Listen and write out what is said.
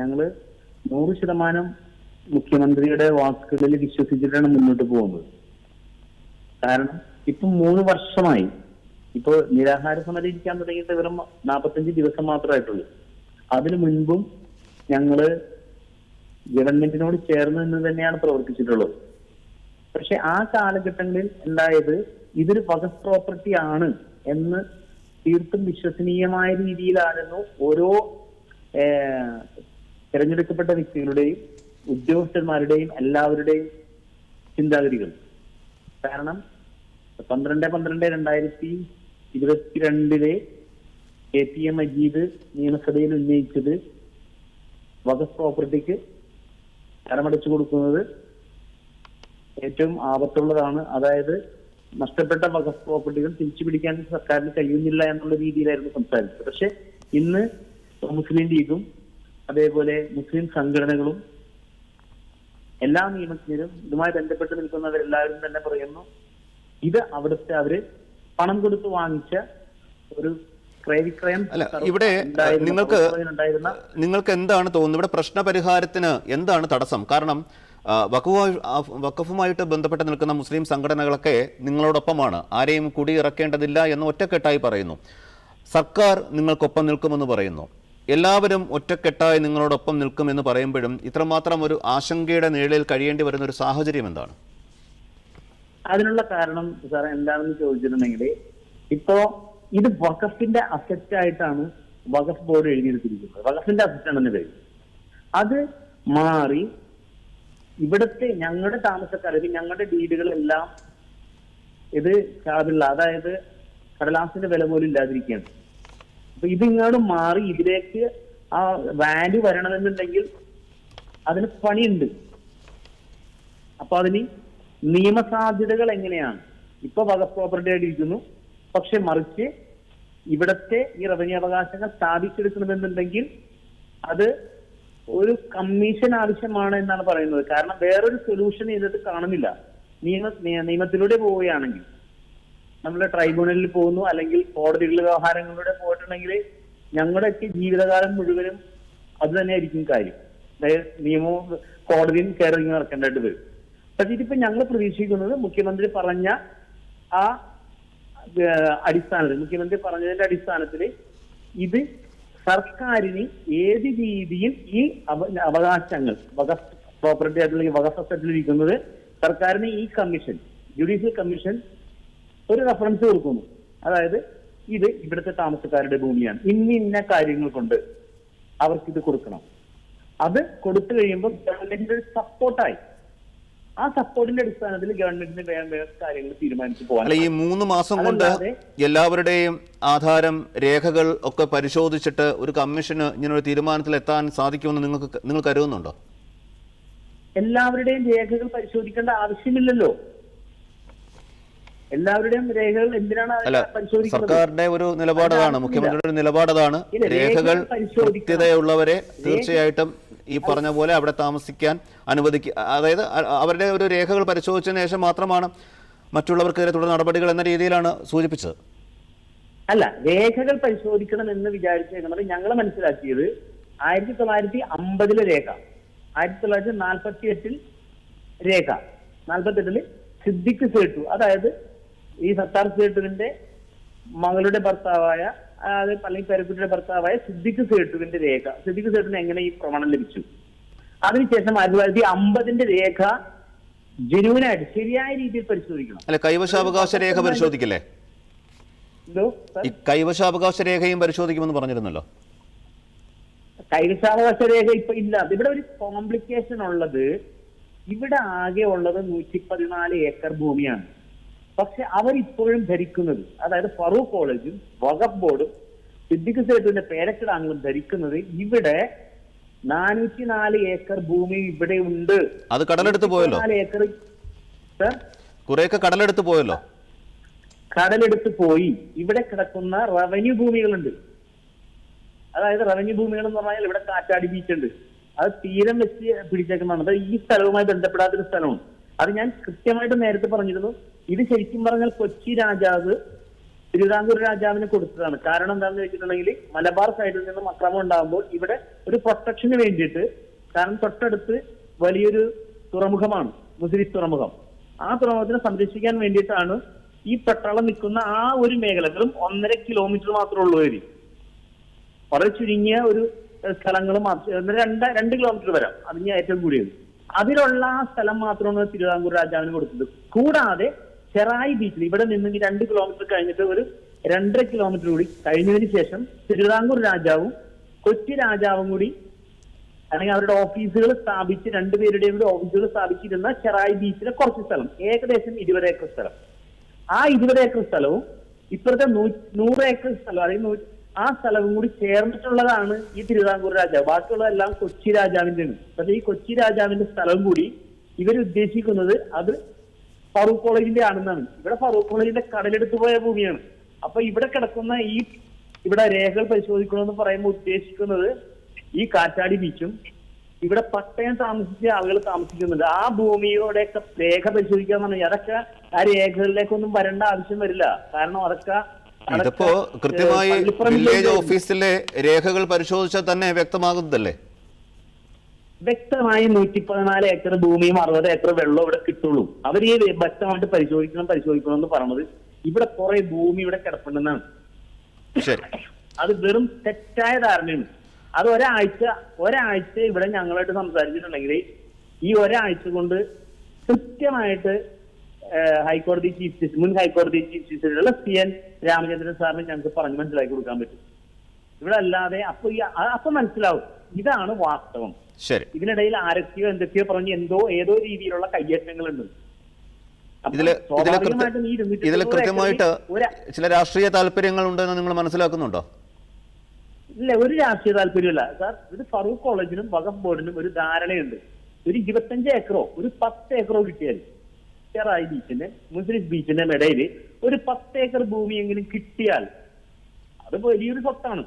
ഞങ്ങൾ നൂറ് ശതമാനം മുഖ്യമന്ത്രിയുടെ വാക്കുകളിൽ വിശ്വസിച്ചിട്ടാണ് മുന്നോട്ട് പോകുന്നത്. കാരണം ഇപ്പൊ മൂന്ന് വർഷമായി ഇപ്പൊ നിരാഹാര സമരം ഇരിക്കാൻ തുടങ്ങിയിട്ട് വെറും നാൽപ്പത്തഞ്ച് ദിവസം മാത്രമായിട്ടുള്ളൂ. അതിനു മുൻപും ഞങ്ങൾ ഗവൺമെന്റിനോട് ചേർന്ന് നിന്ന് തന്നെയാണ് പ്രവർത്തിച്ചിട്ടുള്ളത്. പക്ഷെ ആ കാലഘട്ടങ്ങളിൽ ഉണ്ടായത് ഇതൊരു വകഫ് പ്രോപ്പർട്ടി ആണ് എന്ന് തീർത്തും വിശ്വസനീയമായ രീതിയിലായിരുന്നു ഓരോ തിരഞ്ഞെടുക്കപ്പെട്ട വ്യക്തികളുടെയും ഉദ്യോഗസ്ഥന്മാരുടെയും എല്ലാവരുടെയും ചിന്താഗതികൾ. കാരണം പന്ത്രണ്ട് പന്ത്രണ്ട് രണ്ടായിരത്തി ഇരുപത്തിരണ്ടിലെ കെ പി എം മജീദ് നിയമസഭയിൽ ഉന്നയിച്ചത് വകഫ് പ്രോപ്പർട്ടിക്ക് കരമടച്ചു കൊടുക്കുന്നത് ഏറ്റവും ആപത്തുള്ളതാണ്. അതായത് നഷ്ടപ്പെട്ട വകഫ് പ്രോപ്പർട്ടികൾ തിരിച്ചു പിടിക്കാൻ സർക്കാരിന് കഴിയുന്നില്ല എന്നുള്ള രീതിയിലായിരുന്നു സംസാരിച്ചത്. പക്ഷെ ഇന്ന് മുസ്ലിം ലീഗും അതേപോലെ മുസ്ലിം സംഘടനകളും എല്ലാ നിയമജ്ഞരും ഇതുമായി ബന്ധപ്പെട്ട് നിൽക്കുന്നവരെല്ലാവരും തന്നെ പറയുന്നു ഇത് അവിടുത്തെ അവർ പണം കൊടുത്ത് വാങ്ങിച്ച ഒരു അല്ല ഇവിടെ നിങ്ങൾക്ക് നിങ്ങൾക്ക് എന്താണ് തോന്നുന്നത്? ഇവിടെ പ്രശ്ന പരിഹാരത്തിന് എന്താണ് തടസ്സം? കാരണം വഖഫുമായി വഖഫുമായിട്ട് ബന്ധപ്പെട്ട് നിൽക്കുന്ന മുസ്ലിം സംഘടനകളൊക്കെ നിങ്ങളോടൊപ്പമാണ്. ആരെയും കുടിയിറക്കേണ്ടതില്ല എന്ന് ഒറ്റക്കെട്ടായി പറയുന്നു. സർക്കാർ നിങ്ങൾക്കൊപ്പം നിൽക്കുമെന്ന് പറയുന്നു. എല്ലാവരും ഒറ്റക്കെട്ടായി നിങ്ങളോടൊപ്പം നിൽക്കുമെന്ന് പറയുമ്പോഴും ഇത്രമാത്രം ഒരു ആശങ്കയുടെ നിഴലിൽ കഴിയേണ്ടി വരുന്ന ഒരു സാഹചര്യം എന്താണ്? അതിനുള്ള കാരണം സാർ എന്താണെന്ന് ചോദിച്ചിട്ടുണ്ടെങ്കിൽ ഇപ്പോ ഇത് വഖഫിന്റെ അസറ്റ് ആയിട്ടാണ് വഖഫ് ബോർഡ് എഴുതിയെടുത്തിരിക്കുന്നത്. വഖഫിന്റെ അസറ്റ് ആണെന്ന് പേര് അത് മാറി ഇവിടുത്തെ ഞങ്ങളുടെ താമസക്കാർ ഞങ്ങളുടെ ഡീഡുകളെല്ലാം ഇത് കാതില്ല അതായത് കടലാസിന്റെ വില പോലും ഇല്ലാതിരിക്കുകയാണ്. അപ്പൊ ഇതിങ്ങോട്ട് മാറി ഇതിലേക്ക് ആ വാല്യൂ വരണമെന്നുണ്ടെങ്കിൽ അതിന് പണിയുണ്ട്. അപ്പൊ അതിന് നിയമസാധ്യതകൾ എങ്ങനെയാണ്? ഇപ്പൊ വകഫ് പ്രോപ്പർട്ടി ആയിട്ട് ഇരിക്കുന്നു. പക്ഷെ മറിച്ച് ഇവിടത്തെ ഈ റവന്യൂ അവകാശങ്ങൾ സ്ഥാപിച്ചെടുക്കണമെന്നുണ്ടെങ്കിൽ അത് ഒരു കമ്മീഷൻ ആവശ്യമാണ് എന്നാണ് പറയുന്നത്. കാരണം വേറൊരു സൊല്യൂഷൻ ഇതിനകത്ത് കാണുന്നില്ല. നിയമ നിയമത്തിലൂടെ പോവുകയാണെങ്കിൽ. നമ്മൾ ട്രൈബ്യൂണലിൽ പോകുന്നു അല്ലെങ്കിൽ കോടതികളിലെ വ്യവഹാരങ്ങളിലൂടെ പോയിട്ടുണ്ടെങ്കിൽ ഞങ്ങളുടെയൊക്കെ ജീവിതകാലം മുഴുവനും അത് തന്നെയായിരിക്കും കാര്യം. അതായത് നിയമവും കോടതിയും കയറിങ്ങി നടക്കേണ്ടതായിട്ട് വരും. പക്ഷെ ഇതിപ്പോ ഞങ്ങൾ പ്രതീക്ഷിക്കുന്നത് മുഖ്യമന്ത്രി പറഞ്ഞ ആ അടിസ്ഥാനത്തിൽ മുഖ്യമന്ത്രി പറഞ്ഞതിന്റെ അടിസ്ഥാനത്തിൽ ഇത് സർക്കാരിന് ഏത് രീതിയിൽ ഈ അവ- അവകാശങ്ങൾ പ്രോപ്പർട്ടി ആയിട്ടുള്ള വകഫ് അസറ്റിൽ ഇരിക്കുന്നത് സർക്കാരിന് ഈ കമ്മീഷൻ ജുഡീഷ്യൽ കമ്മീഷൻ ഒരു റെഫറൻസ് കൊടുക്കുന്നു. അതായത് ഇത് ഇവിടുത്തെ താമസക്കാരുടെ ഭൂമിയാണ്. ഇന്ന ഇന്ന കാര്യങ്ങൾ കൊണ്ട് അവർക്ക് ഇത് കൊടുക്കണം. അത് കൊടുത്തു കഴിയുമ്പോൾ ഗവൺമെന്റിന്റെ ഒരു സപ്പോർട്ടായി ആ സപ്പോർട്ടിന്റെ അടിസ്ഥാനത്തിൽ ഗവൺമെന്റിന് വേണ്ട കാര്യങ്ങൾ തീരുമാനിച്ചു പോകാൻ ഈ മൂന്ന് മാസം കൊണ്ട് എല്ലാവരുടെയും ആധാരം രേഖകൾ ഒക്കെ പരിശോധിച്ചിട്ട് ഒരു കമ്മീഷന് ഇങ്ങനൊരു തീരുമാനത്തിൽ എത്താൻ സാധിക്കുമെന്ന് നിങ്ങൾക്ക് നിങ്ങൾ കരുതുന്നുണ്ടോ? എല്ലാവരുടെയും രേഖകൾ പരിശോധിക്കേണ്ട ആവശ്യമില്ലല്ലോ. എല്ലാവരുടെയും രേഖകൾ എന്തിനാണ് സർക്കാരിന്റെ ഒരു നിലപാടതാണ് മുഖ്യമന്ത്രിയുടെ ഒരു നിലപാടതാണ്. രേഖകൾ കൃത്യതയുള്ളവരെ തീർച്ചയായിട്ടും ഈ പറഞ്ഞ പോലെ അവിടെ താമസിക്കാൻ അനുവദിക്കുക അതായത് അവരുടെ ഒരു രേഖകൾ പരിശോധിച്ചതിന് ശേഷം മാത്രമാണ് മറ്റുള്ളവർക്കെതിരെ തുടർ നടപടികൾ എന്ന രീതിയിലാണ് സൂചിപ്പിച്ചത്. അല്ല രേഖകൾ പരിശോധിക്കണം എന്ന് വിചാരിച്ചേക്കുന്നത് ഞങ്ങൾ മനസ്സിലാക്കിയത് ആയിരത്തി തൊള്ളായിരത്തി അമ്പതിലെ രേഖ ആയിരത്തി തൊള്ളായിരത്തി നാൽപ്പത്തി എട്ടിൽ രേഖ നാൽപ്പത്തി എട്ടിൽ സിദ്ദിഖ് സേട്ടു അതായത് ഈ സത്താർ സേട്ടുവിന്റെ മകളുടെ ഭർത്താവായ അതായത് അല്ലെങ്കിൽ പേരക്കുട്ടിയുടെ ഭർത്താവായ സിദ്ദിഖ് സേട്ടുവിന്റെ രേഖ. സിദ്ദിഖ് സേട്ടുവിന് എങ്ങനെ ഈ പ്രമാണം ലഭിച്ചു? അതിനുശേഷം ആയിരത്തി തൊള്ളായിരത്തി അമ്പതിന്റെ രേഖ ജനുവിനായിട്ട് ശരിയായ രീതിയിൽ പരിശോധിക്കണം. അല്ല കൈവശാവകാശ രേഖ പരിശോധിക്കില്ലേ? ഈ കൈവശാവകാശ രേഖയും പരിശോധിക്കുമെന്ന് പറഞ്ഞിരുന്നല്ലോ. കൈവശാവകാശ രേഖ ഇപ്പൊ ഇല്ല. ഇവിടെ ഒരു കോംപ്ലിക്കേഷൻ ഉള്ളത്. ഇവിടെ ആകെ ഉള്ളത് നൂറ്റി പതിനാല് ഏക്കർ ഭൂമിയാണ്. പക്ഷെ അവരിപ്പോഴും ധരിക്കുന്നത് അതായത് ഫറൂഖ് കോളേജും വഖഫ് ബോർഡും സിദ്ദിഖ് സേതുവിന്റെ പേരക്കിടാങ്ങളും ധരിക്കുന്നത് ഇവിടെ നാനൂറ്റി നാല് ഏക്കർ ഭൂമി ഇവിടെ ഉണ്ട്. അത് കടലെടുത്ത് പോയല്ലോ. Acre sir? കുറെയൊക്കെ കടലെടുത്ത് പോയല്ലോ. കടലെടുത്ത് പോയി. ഇവിടെ കിടക്കുന്ന റവന്യൂ ഭൂമികളുണ്ട്. അതായത് റവന്യൂ ഭൂമികൾ എന്ന് പറഞ്ഞാൽ ഇവിടെ കാറ്റാടി ബീച്ച് ഉണ്ട്. അത് തീരം വെച്ച് പിടിച്ചേക്കുന്നതാണ്. അത് ഈ സ്ഥലവുമായി ബന്ധപ്പെടാത്തൊരു സ്ഥലമാണ്. അത് ഞാൻ കൃത്യമായിട്ട് നേരത്തെ പറഞ്ഞിരുന്നു. ഇത് ശരിക്കും പറഞ്ഞാൽ കൊച്ചി രാജാവ് തിരുവിതാംകൂർ രാജാവിന് കൊടുത്തതാണ്. കാരണം എന്താണെന്ന് വെച്ചിട്ടുണ്ടെങ്കിൽ മലബാർ സൈഡിൽ നിന്നും അക്രമം ഉണ്ടാകുമ്പോൾ ഇവിടെ ഒരു പ്രൊട്ടക്ഷന് വേണ്ടിയിട്ട് കാരണം തൊട്ടടുത്ത് വലിയൊരു തുറമുഖമാണ് മുസ്ലിം തുറമുഖം. ആ തുറമുഖത്തിനെ സംരക്ഷിക്കാൻ വേണ്ടിയിട്ടാണ് ഈ പട്ടാളം നിൽക്കുന്ന ആ ഒരു മേഖല വെറും ഒന്നര കിലോമീറ്റർ മാത്രമേ ഉള്ളൂ വരി. വളരെ ചുരുങ്ങിയ ഒരു സ്ഥലങ്ങൾ മാത്രം രണ്ട് രണ്ട് കിലോമീറ്റർ വരാം. അതിന് ഏറ്റവും കൂടിയത്. അതിലുള്ള ആ സ്ഥലം മാത്രമാണ് തിരുവിതാംകൂർ രാജാവിന് കൊടുത്തത്. കൂടാതെ ചെറായി ബീച്ചിൽ ഇവിടെ നിന്ന് ഈ രണ്ട് കിലോമീറ്റർ കഴിഞ്ഞിട്ട് ഒരു രണ്ടര കിലോമീറ്റർ കൂടി കഴിഞ്ഞതിന് ശേഷം തിരുവിതാംകൂർ രാജാവും കൊച്ചി രാജാവും കൂടി അല്ലെങ്കിൽ അവരുടെ ഓഫീസുകൾ സ്ഥാപിച്ച് രണ്ടുപേരുടെയും കൂടി ഓഫീസുകൾ സ്ഥാപിച്ചിരുന്ന ചെറായി ബീച്ചിലെ കുറച്ച് സ്ഥലം. ഏകദേശം ഇരുപത് ഏക്കർ സ്ഥലം. ആ ഇരുപത് ഏക്കർ സ്ഥലവും ഇപ്പോഴത്തെ നൂറ് ഏക്കർ സ്ഥലം അല്ലെങ്കിൽ ആ സ്ഥലവും കൂടി ചേർന്നിട്ടുള്ളതാണ് ഈ തിരുവിതാംകൂർ രാജാവ്. ബാക്കിയുള്ളതെല്ലാം കൊച്ചി രാജാവിന്റെയാണ് പക്ഷെ ഈ കൊച്ചി രാജാവിന്റെ സ്ഥലം കൂടി ഇവരുദ്ദേശിക്കുന്നത് അത് ഫറൂഖ് കോളേജിന്റെ ആണെന്നാണ്. ഇവിടെ ഫറൂഖ് കോളേജിന്റെ കടലെടുത്ത് പോയ ഭൂമിയാണ്. അപ്പൊ ഇവിടെ കിടക്കുന്ന ഈ ഇവിടെ രേഖകൾ പരിശോധിക്കണമെന്ന് പറയുമ്പോൾ ഉദ്ദേശിക്കുന്നത് ഈ കാറ്റാടി ബീച്ചും ഇവിടെ പട്ടയം താമസിച്ച ആളുകൾ താമസിക്കുന്നുണ്ട്. ആ ഭൂമിയോടെയൊക്കെ രേഖ പരിശോധിക്കാന്ന് പറഞ്ഞാൽ അതൊക്കെ ആ രേഖകളിലേക്കൊന്നും വരേണ്ട ആവശ്യം വരില്ല. കാരണം അതൊക്കെ ഇതിപ്പോ കൃത്യമായി വില്ലേജ് ഓഫീസിലെ രേഖകൾ പരിശോധിച്ചാൽ തന്നെ വ്യക്തമാകുന്നതല്ലേ? വ്യക്തമായി നൂറ്റി പതിനാല് ഏക്കർ ഭൂമിയും അറുപത് ഏക്കർ വെള്ളവും ഇവിടെ കിട്ടുള്ളൂ. അവർ ഈ വ്യക്തമായിട്ട് പരിശോധിക്കണം പരിശോധിക്കണം എന്ന് പറഞ്ഞത് ഇവിടെ കുറെ ഭൂമി ഇവിടെ കിടപ്പുണ്ടെന്നാണ്. അത് വെറും തെറ്റായ ധാരണയാണ്. അത് ഒരാഴ്ച ഒരാഴ്ച ഇവിടെ ഞങ്ങളായിട്ട് സംസാരിച്ചിട്ടുണ്ടെങ്കിൽ ഈ ഒരാഴ്ച കൊണ്ട് കൃത്യമായിട്ട് ഹൈക്കോടതി ചീഫ് ജസ്റ്റിസ് മുൻ ഹൈക്കോടതി ചീഫ് ജസ്റ്റിസുള്ള സി എൻ രാമചന്ദ്രൻ സാറിന് ഞങ്ങൾക്ക് പറഞ്ഞ് മനസ്സിലാക്കി കൊടുക്കാൻ പറ്റും. ഇവിടെ അല്ലാതെ അപ്പൊ ഈ അപ്പൊ മനസ്സിലാവും. ഇതാണ് വാസ്തവം. ശരി. ഇതിനിടയിൽ ആരൊക്കെയോ എന്തൊക്കെയോ പറഞ്ഞ് എന്തോ ഏതോ രീതിയിലുള്ള കയ്യേറ്റങ്ങളുണ്ട്. ഉണ്ട് ഇതിൽ തൊണ്ണൂറ് കൃത്യമായിട്ട് ചില രാഷ്ട്രീയ താല്പര്യങ്ങൾ ഉണ്ടെന്ന് നിങ്ങൾ മനസ്സിലാക്കുന്നുണ്ടോ? ഇല്ല ഒരു രാഷ്ട്രീയ താല്പര്യമില്ല സാർ ഇത് ഫറൂഖ് കോളേജിനും വഖഫ് ബോർഡിനും ഒരു ധാരണയുണ്ട്. ഒരു ഇരുപത്തഞ്ച് ഏക്കറോ ഒരു പത്ത് ഏക്കറോ കിട്ടിയാൽ ചെറായി ബീച്ചിന്റെ മുസ്ലിം ബീച്ചിന്റെ ഇടയിൽ ഒരു പത്ത് ഏക്കർ ഭൂമിയെങ്കിലും കിട്ടിയാൽ അത് വലിയൊരു സ്വത്താണ്.